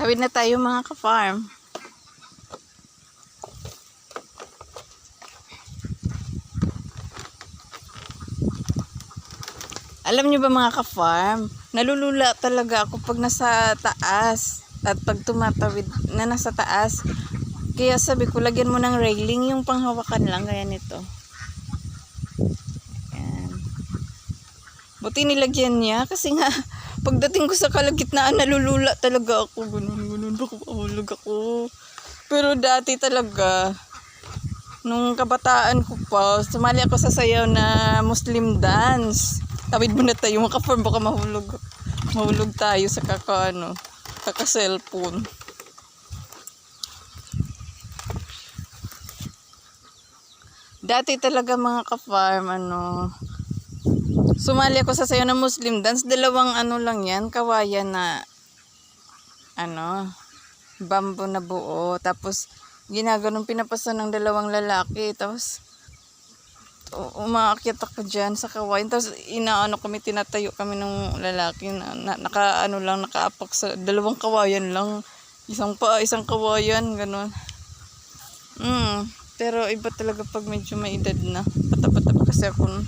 Tawid na tayo mga ka-farm. Alam niyo ba mga ka-farm, nalulula talaga ako pag nasa taas at pag tumatawid na nasa taas. Kaya sabi ko, lagyan mo ng railing yung panghawakan lang, gaya nito. Ayan. Buti nilagyan niya kasi nga pagdating ko sa kalagitnaan nalulula talaga ako. Ganun, ganun. Baka mahulog ako. Pero dati talaga, nung kabataan ko pa, sumali ako sa sayaw na Muslim dance. Tawid mo na tayo, makaform baka mahulog. Mahulog tayo sa kaka, ano, kaka cellphone. Dati talaga mga ka-farm, ano, sumali ako sa sayo ng Muslim dance. Dalawang ano lang yan, kawayan na, ano, bamboo na buo. Tapos, ginaganon pinapasa ng dalawang lalaki. Tapos, umaakyat ako dyan sa kawayan. Tapos, inaano kami, tinatayo kami ng lalaki na, na naka, ano lang, nakaapak sa dalawang kawayan lang. Isang pa, isang kawayan, ganun. Mm, pero iba talaga pag medyo may edad na. Pata-pata pa kasi ako nun.